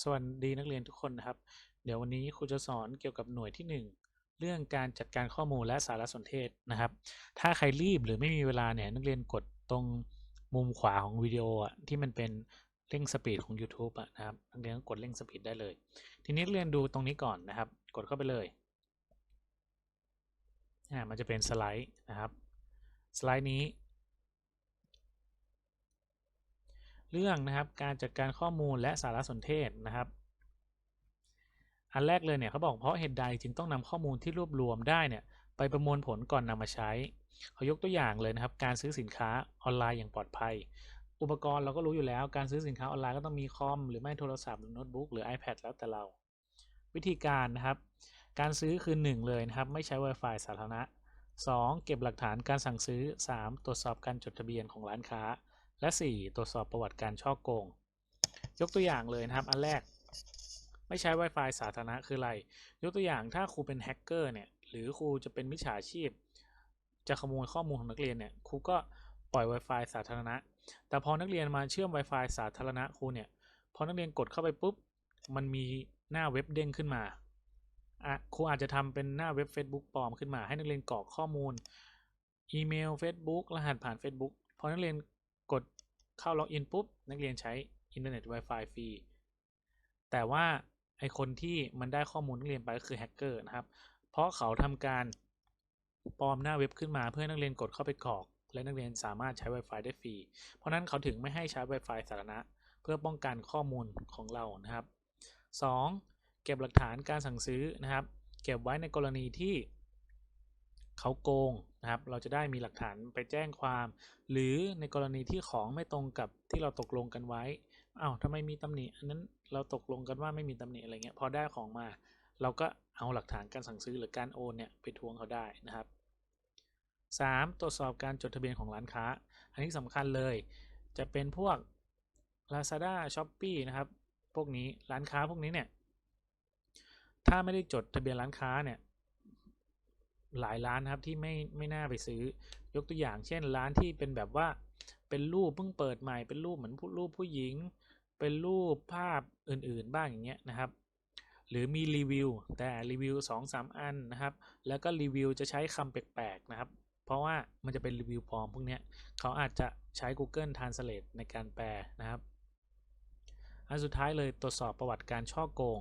สวัสดีนักเรียนทุกคนนะครับ เดี๋ยววันนี้ครูจะสอนเกี่ยวกับหน่วยที่ 1 เรื่องการจัดการข้อมูลและสารสนเทศนะครับ ถ้าใครรีบหรือไม่มีเวลาเนี่ยนักเรียนกดตรงมุมขวาของวิดีโออะที่มันเป็นเร่งสปีดของ YouTube อะนะครับนักเรียนก็กดเร่งสปีดได้เลย ทีนี้เรียนดูตรงนี้ก่อนนะครับ กดเข้าไปเลยอ่ามันจะเป็นสไลด์นะครับ สไลด์นี้ เรื่องนะครับการจัดการข้อมูลและสารสนเทศนะครับ อันแรกเลยเนี่ยเขาบอกเพราะเหตุใดจึงต้องนำข้อมูลที่รวบรวมได้เนี่ยไปประมวลผลก่อนนำมาใช้เขายกตัวอย่างเลยนะครับ การซื้อสินค้าออนไลน์อย่างปลอดภัย อุปกรณ์เราก็รู้อยู่แล้ว การซื้อสินค้าออนไลน์ก็ต้องมีคอมหรือไม่โทรศัพท์หรือโน้ตบุ๊กหรือ iPad แล้วแต่เรา วิธีการนะครับ การซื้อคือ 1 เลยนะครับ ไม่ใช้ Wi-Fi สาธารณะ 2. เก็บหลักฐานการสั่งซื้อ 3. ตรวจสอบการจดทะเบียนของร้านค้า และ 4. ตรวจสอบประวัติการช่อโกง ยกตัวอย่างเลยนะครับ อันแรกไม่ใช้ Wi-Fi สาธารณะคืออะไร ยกตัวอย่างถ้าครูเป็นแฮกเกอร์เนี่ยหรือครูจะเป็นมิจฉาชีพ จะขโมยข้อมูลของนักเรียนเนี่ยครูก็ปล่อย Wi-Fi สาธารณะ แต่พอนักเรียนมาเชื่อม Wi-Fi สาธารณะครูเนี่ยพอนักเรียนกดเข้าไปปุ๊บ มันมีหน้าเว็บเด้งขึ้นมาครูอาจจะทำเป็นหน้าเว็บ Facebook ปลอมขึ้นมา ให้นักเรียนกรอกข้อมูลอีเมล Facebook รหัสผ่าน Facebook พอนักเรียน กดเข้าล็อกอินปุ๊บ นักเรียนใช้อินเทอร์เน็ต Wi-Fi ฟรี แต่ว่าไอคนที่มันได้ข้อมูลนักเรียนไปก็คือแฮกเกอร์นะครับ เพราะเขาทำการปลอมหน้าเว็บขึ้นมาเพื่อนักเรียนกดเข้าไปกรอก และนักเรียนสามารถใช้ Wi-Fi ได้ฟรี เพราะนั้นเขาถึงไม่ให้ใช้ Wi-Fi สาธารณะ เพื่อป้องกันข้อมูลของเรานะครับ 2. เก็บหลักฐานการสั่งซื้อนะครับ เก็บไว้ในกรณีที่ เขาโกงนะครับ เราจะได้มีหลักฐานไปแจ้งความ หรือในกรณีที่ของไม่ตรงกับที่เราตกลงกันไว้อ้าวทำไมมีตำหนิอันนั้นเราตกลงกันว่าไม่มีตำหนิอะไรเงี้ยพอได้ของมา เราก็เอาหลักฐานการสั่งซื้อหรือการโอนเนี่ยไปทวงเขาได้นะครับ 3. ตรวจสอบการจดทะเบียนของร้านค้า อันนี้สำคัญเลย จะเป็นพวก Lazada Shopee นะครับ พวกนี้ร้านค้าพวกนี้เนี่ยถ้าไม่ได้จดทะเบียนร้านค้าเนี่ย หลายร้านครับที่ไม่ไม่น่าไปซื้อยกตัวอย่าง เช่นร้านที่เป็นแบบว่าเป็นรูปเพิ่งเปิดใหม่เป็นรูปเหมือนรูปผู้หญิง เป็นรูปภาพอื่นๆบ้างอย่างเงี้ยนะครับหรือมีรีวิวแต่รีวิว2อสอันนะครับ แล้วก็รีวิวจะใช้คำแปลกๆนะครับ เพราะว่ามันจะเป็นรีวิวปลอมพวกเนี้ยเขาอาจจะใช้ Google Translate ในการแปลนะครับ อันสุดท้ายเลยตรวจสอบประวัติการช่อโกง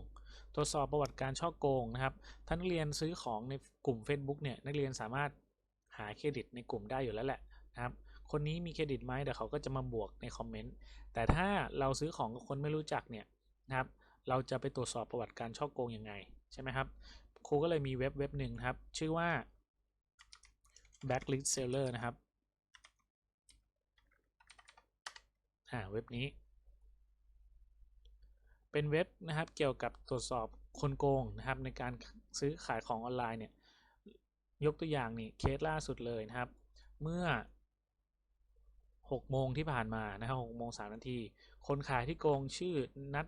ตรวจสอบประวัติการช่อโกงนะครับถ้านักเรียนซื้อของในกลุ่ม Facebook เนี่ยนักเรียนสามารถหาเครดิตในกลุ่มได้อยู่แล้วแหละนะครับคนนี้มีเครดิตไหมเดี๋ยวเขาก็จะมาบวกในคอมเมนต์แต่ถ้าเราซื้อของกับคนไม่รู้จักเนี่ยนะครับเราจะไปตรวจสอบประวัติการช่อโกงยังไงใช่ไหมครับครูก็เลยมีเว็บเว็บหนึ่งครับ ชื่อว่า backlist seller นะครับอ่าเว็บนี้ เป็นเว็บนะครับเกี่ยวกับตรวจสอบคนโกงนะครับในการซื้อขายของออนไลน์เนี่ยยกตัวอย่างนี่เคสล่าสุดเลยนะครับ เมื่อ6โมงที่ผ่านมานะครับ6โมง3นาที คนขายที่โกงชื่อนัท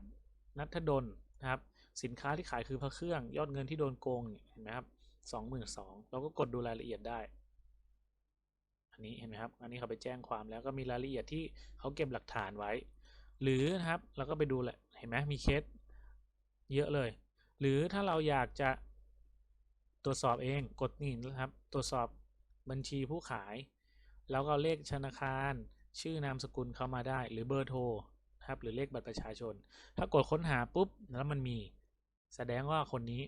นัทดลนะครับสินค้าที่ขายคือพระเครื่องยอดเงินที่โดนโกงเห็นไหมครับ22,000เราก็กดดูรายละเอียดได้ อันนี้เห็นไหมครับ อันนี้เขาไปแจ้งความแล้วก็มีรายละเอียดที่เขาเก็บหลักฐานไว้ หรือนะครับเราก็ไปดูแหละ เห็นไหมมีเคสเยอะเลย หรือถ้าเราอยากจะตรวจสอบเองกดนี่นะครับ ตรวจสอบบัญชีผู้ขาย แล้วก็เลขธนาคาร ชื่อนามสกุลเข้ามาได้ หรือเบอร์โทรนะครับหรือเลขบัตรประชาชน ถ้ากดค้นหาปุ๊บแล้วมันมี แสดงว่าคนนี้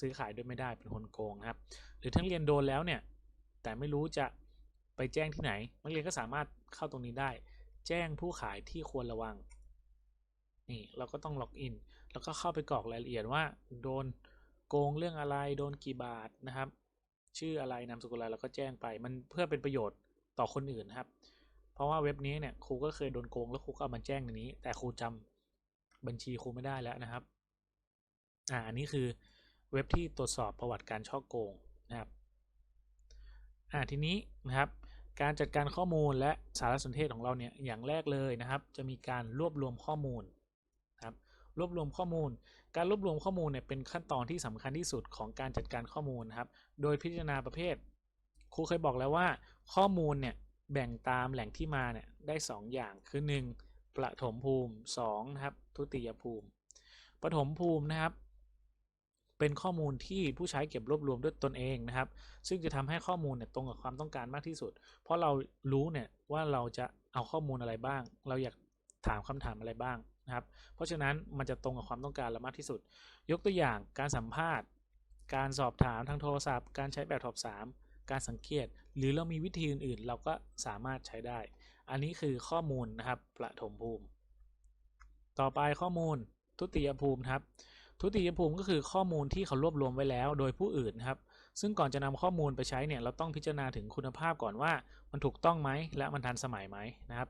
ซื้อขายด้วยไม่ได้เป็นคนโกงครับ หรือทั้งเรียนโดนแล้วเนี่ย แต่ไม่รู้จะไปแจ้งที่ไหน นักเรียนก็สามารถเข้าตรงนี้ได้ แจ้งผู้ขายที่ควรระวัง นี่เราก็ต้องล็อกอินแล้วก็เข้าไปกรอกรายละเอียดว่า โดนโกงเรื่องอะไรโดนกี่บาทนะครับ ชื่ออะไรนามสกุลอะไรเราก็แจ้งไป มันเพื่อเป็นประโยชน์ต่อคนอื่นนะครับ เพราะว่าเว็บนี้เนี่ยครูก็เคยโดนโกงแล้วครูก็เอามาแจ้งในนี้ แต่ครูจำบัญชีครูไม่ได้แล้วนะครับอ่าอันนี้คือเว็บที่ตรวจสอบประวัติการช่อโกงนะครับอ่าทีนี้นะครับการจัดการข้อมูลและสารสนเทศของเราเนี่ยอย่างแรกเลยนะครับ จะมีการรวบรวมข้อมูล รวบรวมข้อมูล การรวบรวมข้อมูลเนี่ยเป็นขั้นตอนที่สำคัญที่สุดของการจัดการข้อมูลนะครับ โดยพิจารณาประเภท ครูเคยบอกแล้วว่า ข้อมูลเนี่ยแบ่งตามแหล่งที่มาเนี่ยได้ 2 อย่างคือ 1. ประถมภูมิ2นะครับทุติยภูมิปฐมภูมินะครับ เป็นข้อมูลที่ผู้ใช้เก็บรวบรวมด้วยตนเองนะครับ ซึ่งจะทำให้ข้อมูลเนี่ยตรงกับความต้องการมากที่สุด เพราะเรารู้เนี่ยว่าเราจะเอาข้อมูลอะไรบ้าง เราอยากถามคำถามอะไรบ้าง นะครับ เพราะฉะนั้นมันจะตรงกับความต้องการเรามากที่สุด ยกตัวอย่างการสัมภาษณ์ การสอบถามทางโทรศัพท์ การใช้แบบสอบถามการสังเกต หรือเรามีวิธีอื่นๆ เราก็สามารถใช้ได้ อันนี้คือข้อมูลนะครับประถมภูมิ ต่อไปข้อมูลทุติยภูมิครับ ทุติยภูมิก็คือข้อมูลที่เขารวบรวมไว้แล้วโดยผู้อื่นครับ ซึ่งก่อนจะนำข้อมูลไปใช้เนี่ยเราต้องพิจารณาถึงคุณภาพก่อนว่ามันถูกต้องไหมและมันทันสมัยไหมนะครับ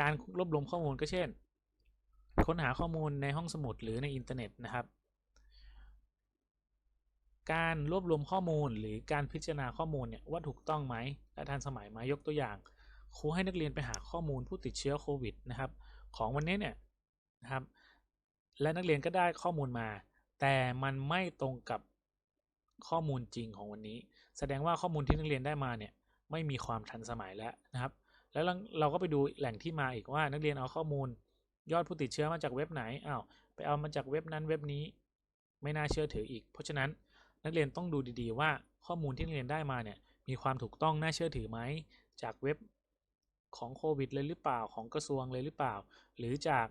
การรวบรวมข้อมูลก็เช่น ค้นหาข้อมูลในห้องสมุดหรือในอินเทอร์เน็ตนะครับ การรวบรวมข้อมูลหรือการพิจารณาข้อมูลเนี่ยว่าถูกต้องไหมและทันสมัยไหมยกตัวอย่างครูให้นักเรียนไปหาข้อมูลผู้ติดเชื้อโควิดนะครับ ของวันนี้เนี่ยนะครับ และนักเรียนก็ได้ข้อมูลมา แต่มันไม่ตรงกับข้อมูลจริงของวันนี้ แสดงว่าข้อมูลที่นักเรียนได้มาเนี่ยไม่มีความทันสมัยแล้วนะครับ แล้วเราก็ไปดูแหล่งที่มาอีกว่านักเรียนเอาข้อมูล ยอดผู้ติดเชื้อมาจากเว็บไหนอ้าวไปเอามาจากเว็บนั้นเว็บนี้ ไม่น่าเชื่อถืออีก เพราะฉะนั้นนักเรียนต้องดูดีๆ ว่าข้อมูลที่นักเรียนได้มาเนี่ยมีความถูกต้องน่าเชื่อถือไหมจากเว็บของโควิดเลยหรือเปล่าของกระทรวงเลยหรือเปล่า หรือจาก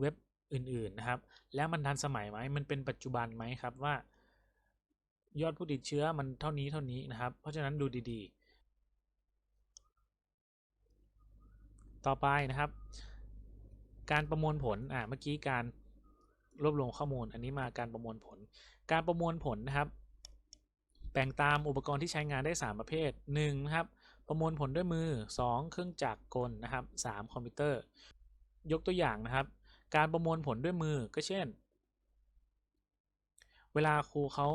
เว็บอื่นๆนะครับ แล้วมันทันสมัยไหมมันเป็นปัจจุบันไหมครับว่า ยอดผู้ติดเชื้อมันเท่านี้เท่านี้นะครับ เพราะฉะนั้นดูดีๆ ต่อไปนะครับ การประมวลผลอ่าเมื่อกี้การรวบรวมข้อมูล อันนี้มาการประมวลผล การประมวลผลนะครับ แบ่งตามอุปกรณ์ที่ใช้งานได้ 3 ประเภท1นะครับ ประมวลผลด้วยมือ 2 เครื่องจักรกลนะครับ 3 คอมพิวเตอร์ ยกตัวอย่างนะครับ การประมวลผลด้วยมือก็เช่น เวลาครูเขา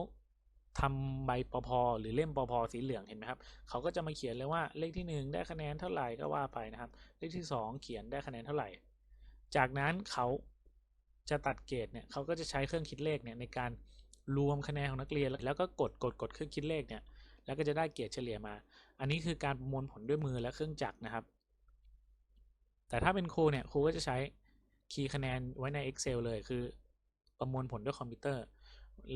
ทำใบปพหรือเล่มปพสีเหลืองเห็นไหมครับ เขาก็จะมาเขียนเลยว่าเลขที่ 1 ได้คะแนนเท่าไหร่ก็ว่าไปนะครับ เลขที่ 2 เขียนได้คะแนนเท่าไหร่ จากนั้นเขาจะตัดเกรดเนี่ยเขาก็จะใช้เครื่องคิดเลขเนี่ยในการรวมคะแนนของนักเรียน แล้วก็กดกดกดเครื่องคิดเลขเนี่ยแล้วก็จะได้เกรดเฉลี่ยมา อันนี้คือการประมวลผลด้วยมือและเครื่องจักรนะครับ แต่ถ้าเป็นครูเนี่ยครูก็จะใช้คีย์คะแนนไว้ใน Excel เลยคือประมวลผลด้วยคอมพิวเตอร์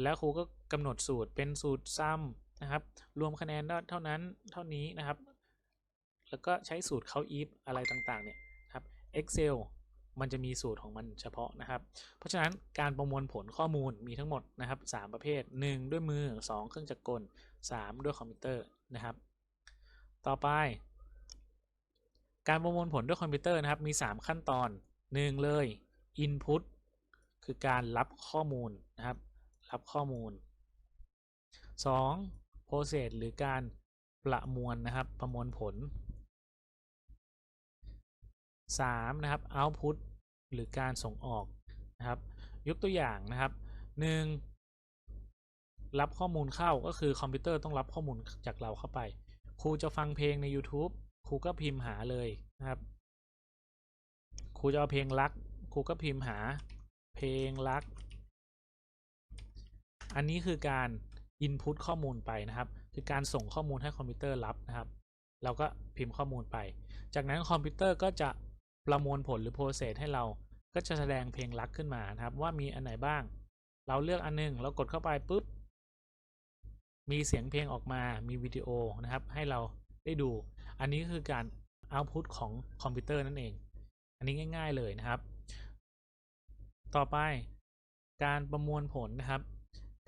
แล้วครูก็กำหนดสูตรเป็นสูตรซ้ำนะครับ รวมคะแนนเท่านั้นเท่านี้นะครับ แล้วก็ใช้สูตรเข้า if อะไรต่างๆเนี่ยครับ Excel มันจะมีสูตรของมันเฉพาะนะครับ เพราะฉะนั้นการประมวลผลข้อมูลมีทั้งหมดนะครับ 3 ประเภท 1 ด้วยมือ 2 เครื่องจักรกล 3 ด้วยคอมพิวเตอร์นะครับ ต่อไป การประมวลผลด้วยคอมพิวเตอร์นะครับมี 3 ขั้นตอน 1 เลย input คือการรับข้อมูลนะครับ รับข้อมูล 2. process หรือการประมวลนะครับประมวลผล 3. นะครับ output หรือการส่งออกนะครับ ยกตัวอย่างนะครับ 1. รับข้อมูลเข้าก็คือคอมพิวเตอร์ต้องรับข้อมูลจากเราเข้าไป ครูจะฟังเพลงใน YouTube ครูก็พิมพ์หาเลยนะครับ ครูจะเอาเพลงรัก ครูก็พิมพ์หาเพลงรัก อันนี้คือการ input ข้อมูลไปนะครับ คือการส่งข้อมูลให้คอมพิวเตอร์รับนะครับ เราก็พิมพ์ข้อมูลไป จากนั้นคอมพิวเตอร์ก็จะ ประมวลผลหรือ process ให้เราก็จะแสดงเพลงรักขึ้นมานะครับ ว่ามีอันไหนบ้าง เราเลือกอันนึงเรากดเข้าไปปุ๊บ มีเสียงเพลงออกมามีวิดีโอนะครับ ให้เราได้ดู อันนี้คือการ output ของคอมพิวเตอร์นั่นเอง อันนี้ง่าย ๆเลยนะครับ ต่อไปการประมวลผลนะครับ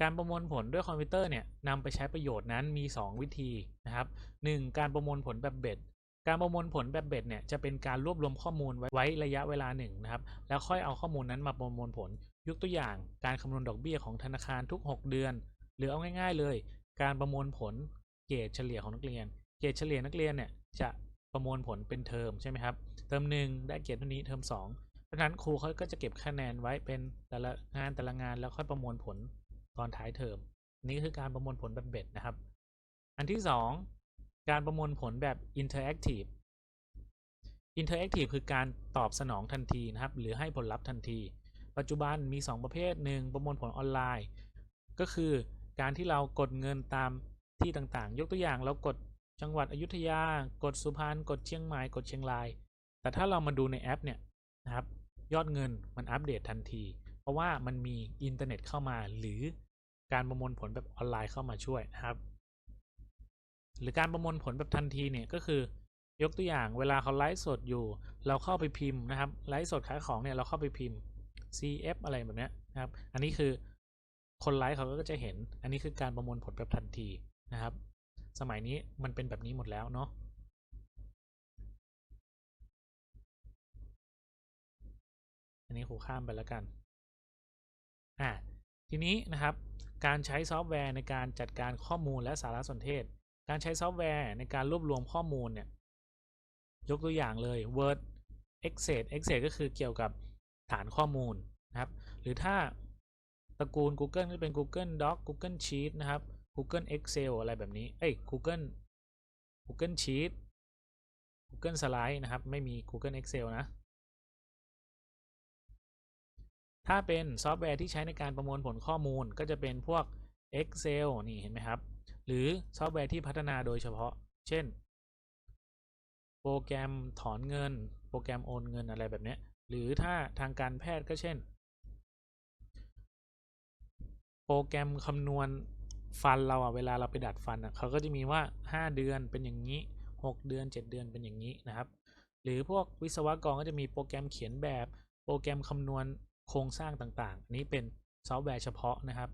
การประมวลผลด้วยคอมพิวเตอร์เนี่ยนำไปใช้ประโยชน์นั้นมี 2 วิธีนะครับ 1. การประมวลผลแบบเบ็ด การประมวลผลแบบเบ็ดเนี่ยจะเป็นการรวบรวมข้อมูลไว้ระยะเวลาหนึ่งนะครับ แล้วค่อยเอาข้อมูลนั้นมาประมวลผล ยกตัวอย่างการคำนวณดอกเบี้ยของธนาคารทุก 6 เดือน หรือเอาง่าย ๆ เลย การประมวลผลเกรดเฉลี่ยของนักเรียน เกรดเฉลี่ยนักเรียนเนี่ยจะประมวลผลเป็นเทอมใช่ไหมครับ เทอมหนึ่งได้เกรดเท่านี้ เทอมสองเพราะฉะนั้นครูเขาก็จะเก็บคะแนนไว้เป็นแต่ละงานแต่ละงานแล้วค่อยประมวลผลตอนท้ายเทอม นี่คือการประมวลผลแบบเบ็ดนะครับ อันที่ 2 การประมวลผลแบบ interactive interactive คือการตอบสนองทันทีนะครับ หรือให้ผลลัพธ์ทันที ปัจจุบันมี 2 ประเภทหนึ่งประมวลผลออนไลน์ ก็คือการที่เรากดเงินตามที่ต่างๆ ยกตัวอย่างเรากดจังหวัดอยุธยา กดสุพรรณ กดเชียงใหม่ กดเชียงราย แต่ถ้าเรามาดูในแอปเนี่ยนะครับยยอดเงินมันอัปเดตทันที เพราะว่ามันมีอินเทอร์เน็ตเข้ามาหรือการประมวลผลแบบออนไลน์เข้ามาช่วยนะครับ หรือการประมวลผลแบบทันทีเนี่ยก็คือยกตัวอย่างเวลาเขาไลฟ์สดอยู่ เราเข้าไปพิมพ์นะครับไลฟ์สดขายของเนี่ยเราเข้าไปพิมพ์ CF อะไรแบบเนี้ยนะครับ อันนี้คือคนไลฟ์เขาก็จะเห็น อันนี้คือการประมวลผลแบบทันทีนะครับ สมัยนี้มันเป็นแบบนี้หมดแล้วเนาะอันนี้ครูข้ามไปแล้วกันอ่าทีนี้นะครับการใช้ซอฟต์แวร์ในการจัดการข้อมูลและสารสนเทศ การใช้ซอฟต์แวร์ในการรวบรวมข้อมูลเนี่ย ยกตัวอย่างเลย Word Excel Excel ก็คือเกี่ยวกับฐานข้อมูลนะครับ หรือถ้าตระกูล Google ก็เป็น Google Doc Google Sheet นะครับ Google Excel อะไรแบบนี้ เอ้ย Google Google Sheet Google Slide นะครับ ไม่มี Google Excel นะ ถ้าเป็นซอฟต์แวร์ที่ใช้ในการประมวลผลข้อมูลก็จะเป็นพวก Excel นี่เห็นไหมครับ หรือซอฟต์แวร์ที่พัฒนาโดยเฉพาะ เช่น โปรแกรมถอนเงิน โปรแกรมโอนเงินอะไรแบบนี้หรือถ้าทางการแพทย์ก็เช่น โปรแกรมคำนวณฟันเราอะเวลาเราไปดัดฟันอะเขาก็จะมีว่า 5 เดือนเป็นอย่างนี้ 6 เดือน 7 เดือนเป็นอย่างนี้นะครับ หรือพวกวิศวกรก็จะมีโปรแกรมเขียนแบบ โปรแกรมคำนวณโครงสร้างต่างๆ อันนี้เป็นซอฟต์แวร์เฉพาะนะครับ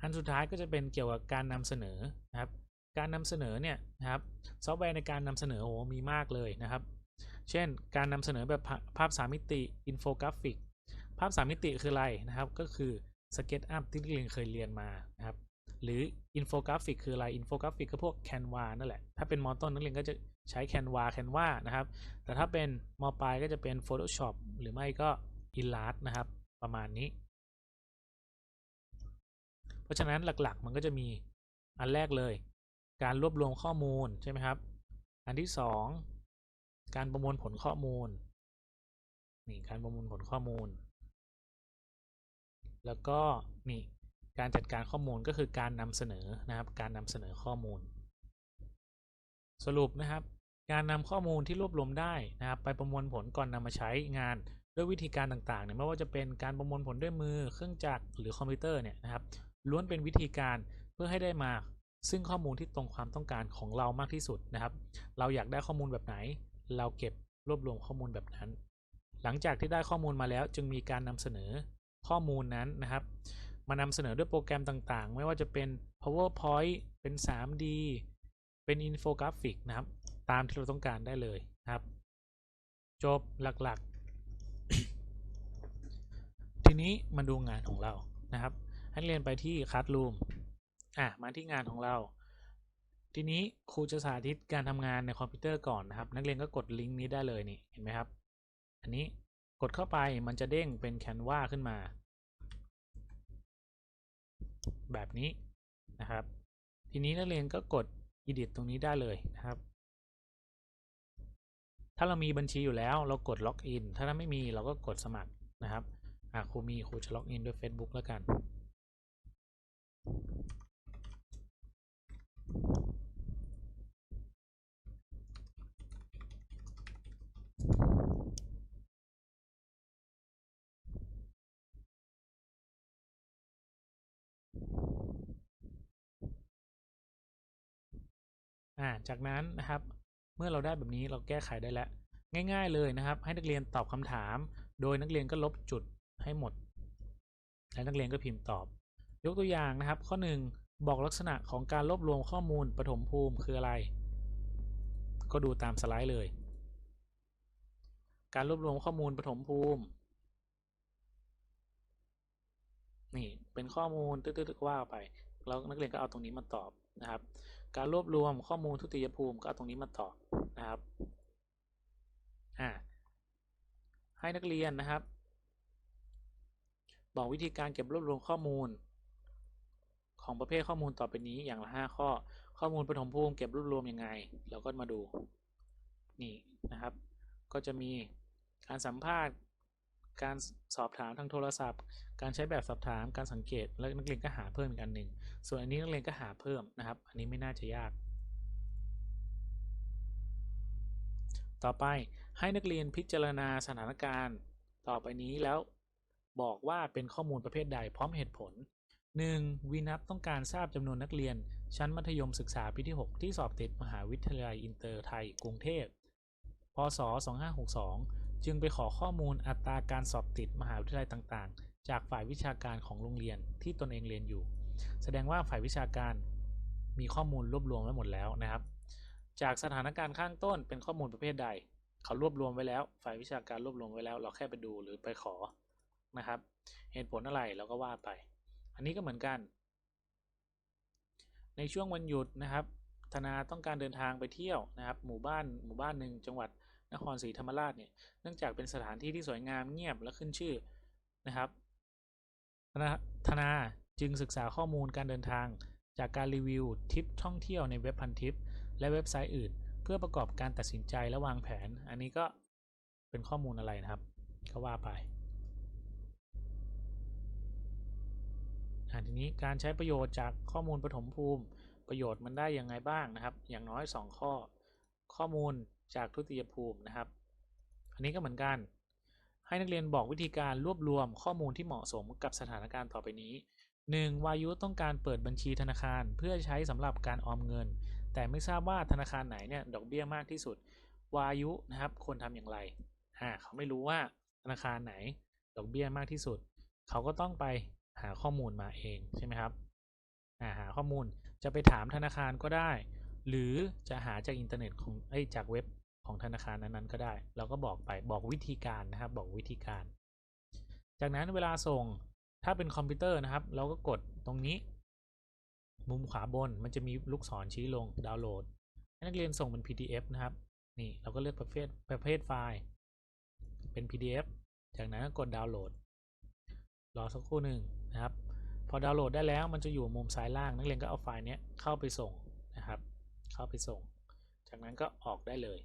อันสุดท้ายก็จะเป็นเกี่ยวกับการนำเสนอนะครับ การนำเสนอเนี่ยนะครับซอฟต์แวร์ในการนำเสนอโอ้มีมากเลยนะครับ เช่น การนำเสนอแบบภาพสามมิติอินโฟกราฟิก ภาพสามมิติคืออะไรนะครับ ก็คือสเก็ตอัพที่นักเรียนเคยเรียนมานะครับ หรืออินโฟกราฟิกคืออะไรอินโฟกราฟิกก็พวกแคนวานั่นแหละ ถ้าเป็นมอต้นนักเรียนก็จะใช้แคนวาแคนวานะครับ แต่ถ้าเป็นมอปลายก็จะเป็น Photoshop หรือไม่ก็ i l l u s t นะครับ ประมาณนี้ เพราะฉะนั้นหลักๆ มันก็จะมีอันแรกเลย การรวบรวมข้อมูลใช่ไหมครับ อันที่สองการประมวลผลข้อมูลนี่การประมวลผลข้อมูล แล้วก็นี่การจัดการข้อมูลก็คือการนำเสนอนะครับ การนำเสนอข้อมูล สรุปนะครับ การนำข้อมูลที่รวบรวมได้นะครับ ไปประมวลผลก่อนนำมาใช้งานด้วยวิธีการต่างๆเนี่ยไม่ว่าจะเป็นการประมวลผลด้วยมือเครื่องจักรหรือคอมพิวเตอร์เนี่ยนะครับ ล้วนเป็นวิธีการเพื่อให้ได้มาซึ่งข้อมูลที่ตรงความต้องการของเรามากที่สุดนะครับ เราอยากได้ข้อมูลแบบไหน เราเก็บรวบรวมข้อมูลแบบนั้น หลังจากที่ได้ข้อมูลมาแล้วจึงมีการนำเสนอข้อมูลนั้นนะครับ มานำเสนอด้วยโปรแกรมต่างๆ ไม่ว่าจะเป็น powerpoint เป็น 3D เป็นอินโฟกราฟิกนะครับ ตามที่เราต้องการได้เลยครับ จบหลักๆ ทีนี้มาดูงานของเรานะครับ ให้เรียนไปที่คั s รูมอะมาที่งานของเรา ทีนี้ครูจะสาธิตการทำงานในคอมพิวเตอร์ก่อนนะครับ นักเรียนก็กดลิงก์นี้ได้เลยนี่เห็นไหมครับ อันนี้กดเข้าไปมันจะเด้งเป็นแคนวาขึ้นมา แบบนี้นะครับ ทีนี้นักเรียนก็กด edit ตรงนี้ได้เลยนะครับ ถ้าเรามีบัญชีอยู่แล้วเรากดล็อกอินถ้าไม่มีเราก็กดสมัครนะครับอะครูมีครูจะล็อกอินด้วย Facebook แล้วกัน อ่าจากนั้นนะครับ เมื่อเราได้แบบนี้เราแก้ไขได้แล้ว ง่าย ๆเลยนะครับ ให้นักเรียนตอบคำถาม โดยนักเรียนก็ลบจุดให้หมด และนักเรียนก็พิมพ์ตอบ ยกตัวอย่างนะครับ ข้อ 1 บอกลักษณะของการรวบรวมข้อมูลปฐมภูมิคืออะไร ก็ดูตามสไลด์เลย การรวบรวมข้อมูลปฐมภูมินี่เป็นข้อมูลตึ๊ดๆว่าไป แล้วนักเรียนก็เอาตรงนี้มาตอบนะครับ การรวบรวมข้อมูลทุติยภูมิก็เอาตรงนี้มาตอบนะครับอ่าให้นักเรียนนะครับ บอกวิธีการเก็บรวบรวมข้อมูล ของประเภทข้อมูลต่อไปนี้อย่างละ5ข้อ ข้อมูลปฐมภูมิเก็บรวบรวมยังไง เราก็มาดูนี่นะครับ ก็จะมีการสัมภาษณ์ การสอบถามทางโทรศัพท์ การใช้แบบสอบถามการสังเกต แล้วนักเรียนก็หาเพิ่มอีกอันหนึ่งส่วนอันนี้นักเรียนก็หาเพิ่มนะครับ อันนี้ไม่น่าจะยาก ต่อไปให้นักเรียนพิจารณาสถานการณ์ ต่อไปนี้แล้วบอกว่าเป็นข้อมูลประเภทใดพร้อมเหตุผล 1. วีนับต้องการทราบจำนวนนักเรียน ชั้นมัธยมศึกษาปีที่ 6 ที่สอบติดมหาวิทยาลัยอินเตอร์ไทยกรุงเทพพศ 2562 จึงไปขอข้อมูลอัตราการสอบติดมหาวิทยาลัยต่างๆ จากฝ่ายวิชาการของโรงเรียนที่ตนเองเรียนอยู่ แสดงว่าฝ่ายวิชาการมีข้อมูลรวบรวมไว้หมดแล้วนะครับ จากสถานการณ์ข้างต้นเป็นข้อมูลประเภทใด เขารวบรวมไว้แล้ว ฝ่ายวิชาการรวบรวมไว้แล้ว เราแค่ไปดูหรือไปขอนะครับ เหตุผลอะไรเราก็ว่าไป อันนี้ก็เหมือนกัน ในช่วงวันหยุดนะครับ ธนาต้องการเดินทางไปเที่ยวนะครับ หมู่บ้านหมู่บ้านหนึ่งจังหวัด นครศรีธรรมราชเนี่ยเนื่องจากเป็นสถานที่ที่สวยงามเงียบและขึ้นชื่อนะครับธนาธนาจึงศึกษาข้อมูลการเดินทางจากการรีวิวทริปท่องเที่ยวในเว็บพันทิป และเว็บไซต์อื่น เพื่อประกอบการตัดสินใจและวางแผน อันนี้ก็เป็นข้อมูลอะไรนะครับก็ว่าไปอ่าทีนี้การใช้ประโยชน์จากข้อมูลปฐมภูมิ ประโยชน์มันได้ยังไงบ้างนะครับ อย่างน้อย 2 ข้อ ข้อมูล จากทุติยภูมินะครับ อันนี้ก็เหมือนกัน ให้นักเรียนบอกวิธีการรวบรวมข้อมูลที่เหมาะสมกับสถานการณ์ต่อไปนี้ 1. วายุต้องการเปิดบัญชีธนาคารเพื่อใช้สำหรับการออมเงิน แต่ไม่ทราบว่าธนาคารไหนเนี่ยดอกเบี้ยมากที่สุด วายุนะครับควรทำอย่างไรอ่าเขาไม่รู้ว่าธนาคารไหนดอกเบี้ยมากที่สุด เขาก็ต้องไปหาข้อมูลมาเองใช่ไหมครับอ่าหาข้อมูลจะไปถามธนาคารก็ได้ หรือจะหาจากอินเทอร์เน็ตของไอ้จากเว็บ ของธนาคารนั้นๆก็ได้ เราก็บอกไปบอกวิธีการนะครับ บอกวิธีการ จากนั้นเวลาส่งถ้าเป็นคอมพิวเตอร์นะครับ เราก็กดตรงนี้ มุมขวาบนมันจะมีลูกศรชี้ลงดาวน์โหลดให้นักเรียนส่งเป็น PDF นะครับ นี่เราก็เลือกประเภทประเภทไฟล์ เป็น PDF จากนั้นก็กดดาวน์โหลด รอสักครู่หนึ่งนะครับ พอดาวน์โหลดได้แล้วมันจะอยู่มุมซ้ายล่าง นักเรียนก็เอาไฟล์นี้เข้าไปส่งนะครับ เข้าไปส่ง จากนั้นก็ออกได้เลย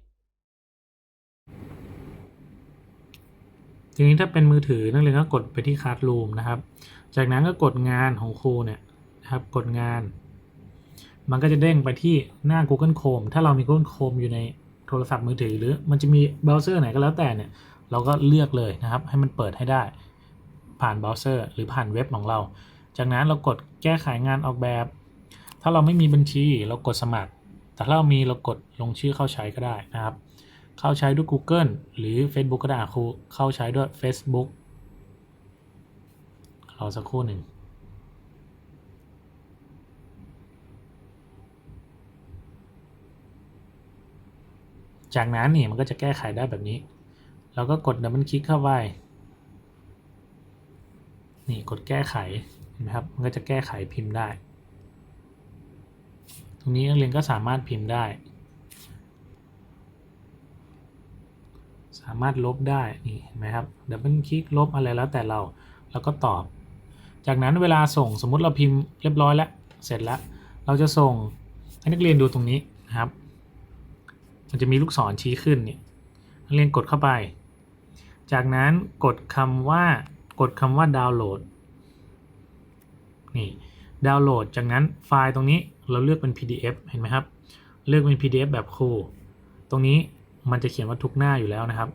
ทีนี้ถ้าเป็นมือถือนักเรียนก็กดไปที่ Classroom นะครับ จากนั้นก็กดงานของครูเนี่ยนะครับกดงาน มันก็จะเด้งไปที่หน้า Google Chrome ถ้าเรามี Google Chrome อยู่ในโทรศัพท์มือถือ หรือมันจะมีเบราว์เซอร์ไหนก็แล้วแต่เนี่ยเราก็เลือกเลยนะครับ ให้มันเปิดให้ได้ ผ่านเบราว์เซอร์หรือผ่านเว็บของเรา จากนั้นเรากดแก้ไขงานออกแบบ ถ้าเราไม่มีบัญชีเรากดสมัคร แต่ถ้าเรามีเรากดลงชื่อเข้าใช้ก็ได้นะครับ เข้าใช้ด้วย Google หรือ Facebook ก็ได้ครูเข้าใช้ด้วย Facebook รอสักครู่หนึ่งจากนั้นนี่มันก็จะแก้ไขได้แบบนี้ เราก็กดดับเบิลคลิกเข้าไป นี่กดแก้ไขเห็นไหมครับ มันก็จะแก้ไขพิมพ์ได้ ตรงนี้นักเรียนก็สามารถพิมพ์ได้ สามารถลบได้นี่เห็นไหมครับดับเบิลคลิกลบอะไรแล้วแต่เราแล้วก็ตอบ จากนั้นเวลาส่งสมมุติเราพิมพ์เรียบร้อยแล้วเสร็จแล้ว เราจะส่งให้นักเรียนดูตรงนี้นะครับ มันจะมีลูกศรชี้ขึ้นเนี่ยนักเรียนกดเข้าไป จากนั้นกดคำว่ากดคำว่าดาวน์โหลดนี่ดาวน์โหลด จากนั้นไฟล์ตรงนี้เราเลือกเป็น PDF เห็นไหมครับ เลือกเป็น PDF แบบครู ตรงนี้ มันจะเขียนว่าทุกหน้าอยู่แล้วนะครับ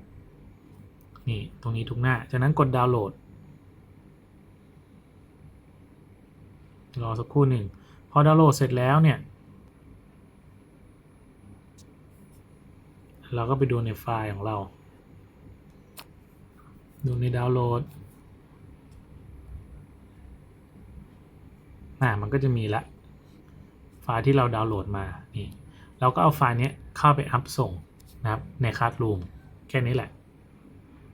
นี่ตรงนี้ทุกหน้า จากนั้นกดดาวน์โหลด รอสักครู่หนึ่ง พอดาวน์โหลดเสร็จแล้วเนี่ย เราก็ไปดูในไฟล์ของเรา ดูในดาวน์โหลดอ่ามันก็จะมีละไฟล์ที่เราดาวน์โหลดมา นี่ เราก็เอาไฟล์นี้เข้าไปอัพส่ง นะครับในคลาสรูมแค่นี้แหละ